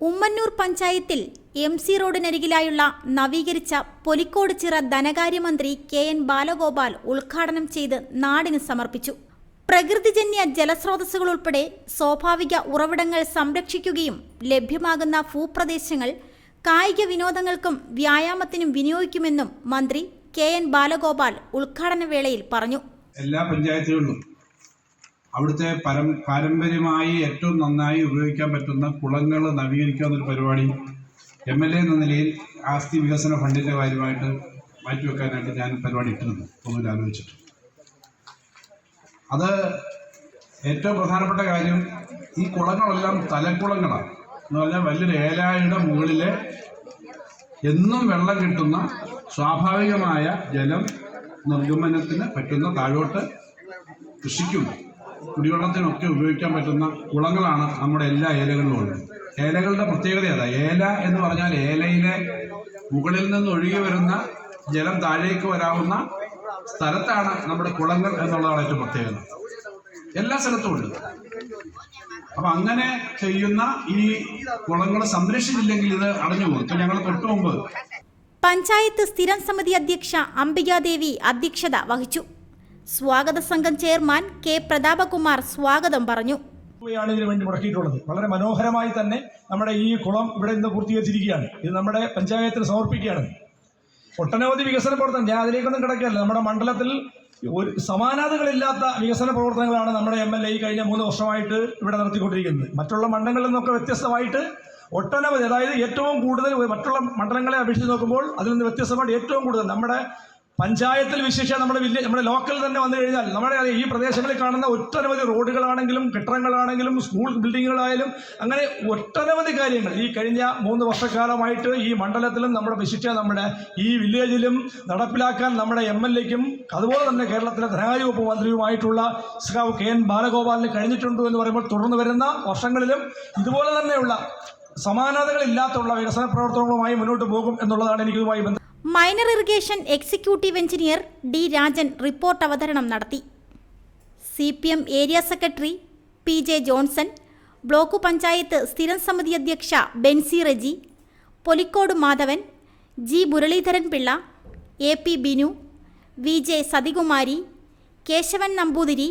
കൊടുങ്ങല്ലൂർ പഞ്ചായത്തിൽ M C റോഡിനരികിലായുള്ള നവീകരിച്ച പൊലിക്കോട് ചിറ ധനകാര്യമന്ത്രി കെ എൻ ബാലഗോപാൽ ഉദ്ഘാടനം ചെയ്ത് നാടിന് സമർപ്പിച്ചു. പ്രകൃതിജന്യ ജലസ്രോതസ്സുകൾ ഉൾപ്പെടെ സ്വാഭാവിക ഉറവിടങ്ങൾ സംരക്ഷിക്കുകയും ലഭ്യമാകുന്ന ഭൂപ്രദേശങ്ങൾ കായിക വിനോദങ്ങൾക്കും വ്യായാമത്തിനും വിനിയോഗിക്കുമെന്നും മന്ത്രി കെ എൻ ബാലഗോപാൽ ഉദ്ഘാടന വേളയിൽ പറഞ്ഞു. എല്ലാ പഞ്ചായത്തുകളിലും അവിടുത്തെ പരം പാരമ്പര്യമായി ഏറ്റവും നന്നായി ഉപയോഗിക്കാൻ പറ്റുന്ന കുളങ്ങൾ നവീകരിക്കുക എന്നൊരു പരിപാടി. എം എൽ എ എന്ന നിലയിൽ ആസ്തി വികസന ഫണ്ടിന്റെ കാര്യമായിട്ട് മാറ്റിവെക്കാനായിട്ട് ഞാൻ പരിപാടി ഇട്ടിരുന്നു. ഒന്നും ആലോചിച്ചിട്ട്. അത് ഏറ്റവും പ്രധാനപ്പെട്ട കാര്യം ഈ കുളങ്ങളെല്ലാം തലക്കുളങ്ങളാണ്. എന്ന് പറഞ്ഞാൽ വലിയൊരു ഏലായുടെ മുകളിലെ എന്നും വെള്ളം കിട്ടുന്ന സ്വാഭാവികമായ ജലം നിർഗമനത്തിന് പറ്റുന്ന താഴോട്ട് കൃഷിക്കും. കുടിവെള്ളത്തിനൊക്കെ ഉപയോഗിക്കാൻ പറ്റുന്ന കുളങ്ങളാണ് നമ്മുടെ എല്ലാ ഏലകളിലും ഉള്ളത്. ഏലകളുടെ പ്രത്യേകത അതാ. ഏല എന്ന് പറഞ്ഞാൽ ഏലയിലെ മുകളിൽ നിന്ന് ഒഴുകി വരുന്ന ജലം താഴേക്ക് വരാവുന്ന സ്ഥലത്താണ് നമ്മുടെ കുളങ്ങൾ എന്നുള്ളതാണ് ഏറ്റവും പ്രത്യേകത. എല്ലാ സ്ഥലത്തും ഉണ്ട്. അപ്പൊ അങ്ങനെ ചെയ്യുന്ന ഈ കുളങ്ങൾ സംരക്ഷിച്ചില്ലെങ്കിൽ ഇത് അടഞ്ഞു പോകും. ഞങ്ങൾ തൊട്ടു മുമ്പ് പഞ്ചായത്ത് സ്ഥിരം സമിതി അധ്യക്ഷ അംബികാദേവി അധ്യക്ഷത വഹിച്ചു. സ്വാഗത സംഘം ചെയർമാൻ കെ പ്രതാപകുമാർ സ്വാഗതം പറഞ്ഞു. രൂപയാണ് ഇതിനു വേണ്ടി മുടക്കിയിട്ടുള്ളത്. വളരെ മനോഹരമായി തന്നെ നമ്മുടെ ഈ കുളം ഇവിടെ നിന്ന് പൂർത്തീകരിച്ചിരിക്കുകയാണ്. ഇത് നമ്മുടെ പഞ്ചായത്തിന് സമർപ്പിക്കുകയാണ്. ഒട്ടനവധി വികസന പ്രവർത്തനം ഞാൻ അതിലേക്കൊന്നും കിടക്കുകയല്ല. നമ്മുടെ മണ്ഡലത്തിൽ ഒരു സമാനതകളില്ലാത്ത വികസന പ്രവർത്തനങ്ങളാണ് നമ്മുടെ എം എൽ എ കഴിഞ്ഞ മൂന്ന് വർഷമായിട്ട് ഇവിടെ നടത്തിക്കൊണ്ടിരിക്കുന്നത്. മറ്റുള്ള മണ്ഡലങ്ങളിൽ നിന്നൊക്കെ വ്യത്യസ്തമായിട്ട് ഒട്ടനവധി അതായത് ഏറ്റവും കൂടുതൽ മറ്റുള്ള മണ്ഡലങ്ങളെ അപേക്ഷിച്ച് നോക്കുമ്പോൾ അതിൽ നിന്ന് വ്യത്യസ്തമായിട്ട് ഏറ്റവും കൂടുതൽ നമ്മുടെ പഞ്ചായത്തിൽ വിശേഷിച്ച നമ്മുടെ വില്ലേജ് നമ്മുടെ ലോക്കൽ തന്നെ വന്നു കഴിഞ്ഞാൽ നമ്മുടെ ഈ പ്രദേശങ്ങളിൽ കാണുന്ന ഒട്ടനവധി റോഡുകളാണെങ്കിലും കെട്ടിടങ്ങളാണെങ്കിലും സ്കൂൾ ബിൽഡിങ്ങുകളായാലും അങ്ങനെ ഒട്ടനവധി കാര്യങ്ങൾ. ഈ കഴിഞ്ഞ മൂന്ന് വർഷക്കാലമായിട്ട് ഈ മണ്ഡലത്തിലും നമ്മുടെ വിശിഷ്ട നമ്മുടെ ഈ വില്ലേജിലും നടപ്പിലാക്കാൻ നമ്മുടെ എം എൽ എക്കും അതുപോലെ തന്നെ കേരളത്തിലെ ധനകാര്യ വകുപ്പ് മന്ത്രിയുമായിട്ടുള്ള സ്കാവ് കെ എൻ ബാലഗോപാലിന് കഴിഞ്ഞിട്ടുണ്ട് എന്ന് പറയുമ്പോൾ തുടർന്ന് വരുന്ന വർഷങ്ങളിലും ഇതുപോലെ തന്നെയുള്ള സമാനതകളില്ലാത്തുള്ള വികസന പ്രവർത്തനങ്ങളുമായി മുന്നോട്ട് പോകും എന്നുള്ളതാണ് എനിക്കിതുമായി ബന്ധം minor irrigation executive engineer D Rajan report അവതരണം നടത്തി. C P M area secretary P J Johnson block panchayat സ്ഥിരം സമിതി അധ്യക്ഷ Benzy Reji Polikode Madhavan G Muraleedharan Pillai A P Binu V J Sathikumari Kesavan Namboothiri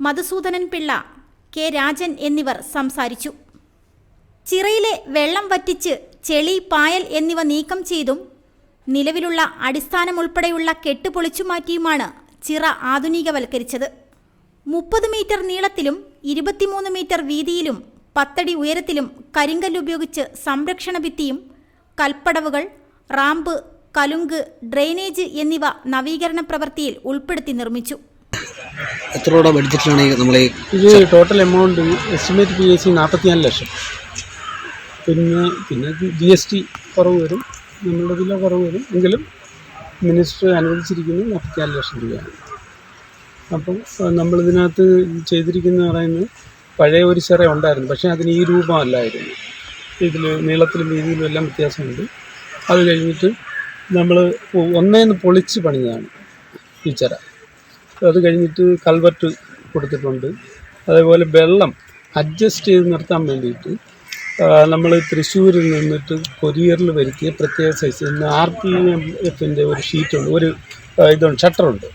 Madhusoodanan Pillai K Rajan എന്നിവർ സംസാരിച്ചു. ചിറയിലെ വെള്ളം വറ്റിച്ച് ചെളി പായൽ എന്നിവ നീക്കം ചെയ്തും നിലവിലുള്ള അടിസ്ഥാനമുൾപ്പെടെയുള്ള കെട്ട് പൊളിച്ചുമാറ്റിയുമാണ് ചിറ ആധുനികവൽക്കരിച്ചത്. മുപ്പത് മീറ്റർ നീളത്തിലും ഇരുപത്തിമൂന്ന് മീറ്റർ വീതിയിലും പത്തടി ഉയരത്തിലും കരിങ്കല്ല് ഉപയോഗിച്ച് സംരക്ഷണ ഭിത്തിയും കൽപ്പടവുകൾ റാമ്പ് കലുങ്ക് ഡ്രെയിനേജ് എന്നിവ നവീകരണ പ്രവൃത്തിയിൽ ഉൾപ്പെടുത്തി നിർമ്മിച്ചു. എത്ര രൂപ ബഡ്ജറ്റിലാണ് ഈ നമ്മൾ ഇത് total amount estimate P S C നാൽപ്പത്തിനാല് ലക്ഷം. പിന്നെ പിന്നെ ജി എസ് ടി കുറവ് വരും. നമ്മളുടെ ഇതിൽ കുറവ് വരും. എങ്കിലും മിനിസ്റ്റർ അനുവദിച്ചിരിക്കുന്നത് മുപ്പത്തിനാല് ലക്ഷം രൂപയാണ്. അപ്പം നമ്മളിതിനകത്ത് ചെയ്തിരിക്കുന്ന പറയുന്നത് പഴയ ഒരു ചിറ ഉണ്ടായിരുന്നു. പക്ഷേ അതിന് ഈ രൂപമല്ലായിരുന്നു. ഇതിൽ നീളത്തിലും വീതിയിലും എല്ലാം വ്യത്യാസമുണ്ട്. അത് കഴിഞ്ഞിട്ട് നമ്മൾ ഒന്നേന്ന് പൊളിച്ച് പണിതാണ് ഈ ചിറ. അത് കഴിഞ്ഞിട്ട് കൽവറ്റ് കൊടുത്തിട്ടുണ്ട്. അതേപോലെ വെള്ളം അഡ്ജസ്റ്റ് ചെയ്ത് നിർത്താൻ വേണ്ടിയിട്ട് നമ്മൾ തൃശ്ശൂരിൽ നിന്നിട്ട് കൊരിയറിൽ വരുത്തിയ പ്രത്യേക സൈസ് ആർ പി എഫിന്റെ ഒരു ഷീറ്റുണ്ട് ഒരു ഇതുണ്ട് ഷട്ടറുണ്ട്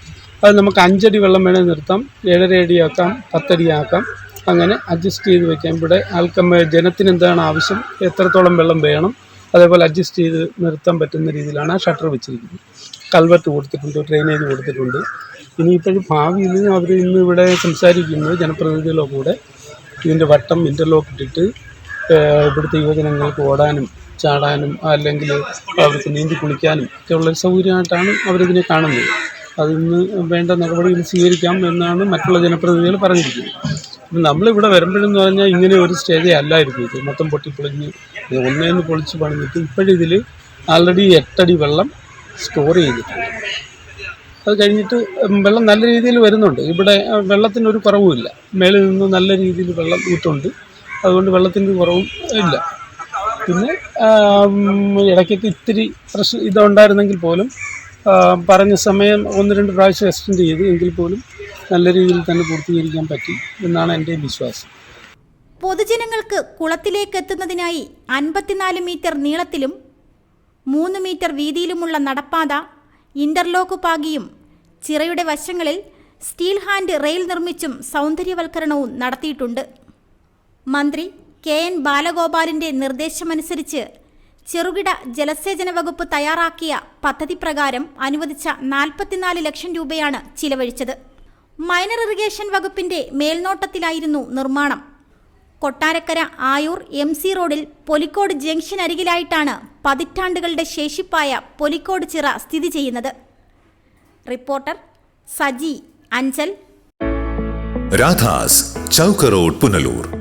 അത് നമുക്ക് അഞ്ചടി വെള്ളം വേണേൽ നിർത്താം. ഏഴര അടി ആക്കാം പത്തടി ആക്കാം. അങ്ങനെ അഡ്ജസ്റ്റ് ചെയ്ത് വയ്ക്കാം ഇവിടെ ആൾക്കമ്മ ജനത്തിന് എന്താണ് ആവശ്യം? എത്രത്തോളം വെള്ളം വേണം? അതേപോലെ അഡ്ജസ്റ്റ് ചെയ്ത് നിർത്താൻ പറ്റുന്ന രീതിയിലാണ് ആ ഷട്ടർ വെച്ചിരിക്കുന്നത്. കൽവെട്ട് കൊടുത്തിട്ടുണ്ട് ഡ്രെയിനേജ് കൊടുത്തിട്ടുണ്ട്. ഇനിയിപ്പോഴും ഭാവിയിൽ അവർ ഇന്ന് ഇവിടെ സംസാരിക്കുന്നത് ജനപ്രതിനിധികളുടെ കൂടെ. ഇതിന്റെ വട്ടം ഇന്റർലോക്ക് ഇട്ടിട്ട് ഇവിടുത്തെ യുവജനങ്ങൾക്ക് ഓടാനും ചാടാനും അല്ലെങ്കിൽ അവർക്ക് നീന്തി കുളിക്കാനും ഒക്കെയുള്ളൊരു സൗകര്യമായിട്ടാണ് അവരിതിനെ കാണുന്നത്. അതിന്ന് വേണ്ട നടപടികൾ സ്വീകരിക്കാം എന്നാണ് മറ്റുള്ള ജനപ്രതിനിധികൾ പറഞ്ഞിരിക്കുന്നത്. നമ്മളിവിടെ വരുമ്പോഴെന്ന് പറഞ്ഞാൽ ഇങ്ങനെ ഒരു സ്റ്റേജേ അല്ലായിരുന്നു. ഇത് മൊത്തം പൊട്ടിപ്പൊളിഞ്ഞ് ഒന്നേന്ന് പൊളിച്ച് പണിഞ്ഞിട്ട് ഇപ്പോഴിതിൽ ആൾറെഡി എട്ടടി വെള്ളം സ്റ്റോർ ചെയ്തിട്ടുണ്ട്. അത് കഴിഞ്ഞിട്ട് വെള്ളം നല്ല രീതിയിൽ വരുന്നുണ്ട്. ഇവിടെ വെള്ളത്തിനൊരു കുറവുമില്ല. മേളിൽ നിന്ന് നല്ല രീതിയിൽ വെള്ളം ഊറ്റുണ്ട്. അതുകൊണ്ട് വെള്ളത്തിന്റെ കുറവും ഇല്ല. പിന്നെ ഇടയ്ക്കൊക്കെ ഇത്തിരി പ്രശ്നം ഇതുണ്ടായിരുന്നെങ്കിൽ പോലും പറഞ്ഞ സമയം ഒന്ന് രണ്ട് പ്രാവശ്യം എക്സ്റ്റെൻഡ് ചെയ്തു എങ്കിൽ പോലും നല്ല രീതിയിൽ തന്നെ പൂർത്തീകരിക്കാൻ പറ്റി എന്നാണ് എന്റെ വിശ്വാസം. പൊതുജനങ്ങൾക്ക് കുളത്തിലേക്ക് എത്തുന്നതിനായി അൻപത്തിനാല് മീറ്റർ നീളത്തിലും മൂന്ന് മീറ്റർ വീതിയിലുമുള്ള നടപ്പാത ഇന്റർലോക്ക് പാകിയും ചിറയുടെ വശങ്ങളിൽ സ്റ്റീൽ ഹാൻഡ് റെയിൽ നിർമ്മിച്ചും സൗന്ദര്യവൽക്കരണവും നടത്തിയിട്ടുണ്ട്. മന്ത്രി കെ എൻ ബാലഗോപാലിന്റെ നിർദ്ദേശമനുസരിച്ച് ചെറുകിട ജലസേചന വകുപ്പ് തയ്യാറാക്കിയ പദ്ധതി പ്രകാരം അനുവദിച്ച നാൽപ്പത്തിനാല് ലക്ഷം രൂപയാണ് ചിലവഴിച്ചത്. മൈനർ ഇറിഗേഷൻ വകുപ്പിന്റെ മേൽനോട്ടത്തിലായിരുന്നു നിർമ്മാണം. കൊട്ടാരക്കര ആയൂർ എം സി റോഡിൽ പൊലിക്കോട് ജംഗ്ഷൻ അരികിലായിട്ടാണ് പതിറ്റാണ്ടുകളുടെ ശേഷിപ്പായ പൊലിക്കോട് ചിറ സ്ഥിതി ചെയ്യുന്നത്. റിപ്പോർട്ടർ സജി അഞ്ചൽ. രാധാസ് ചൗക്കറോഡ് പുനലൂർ.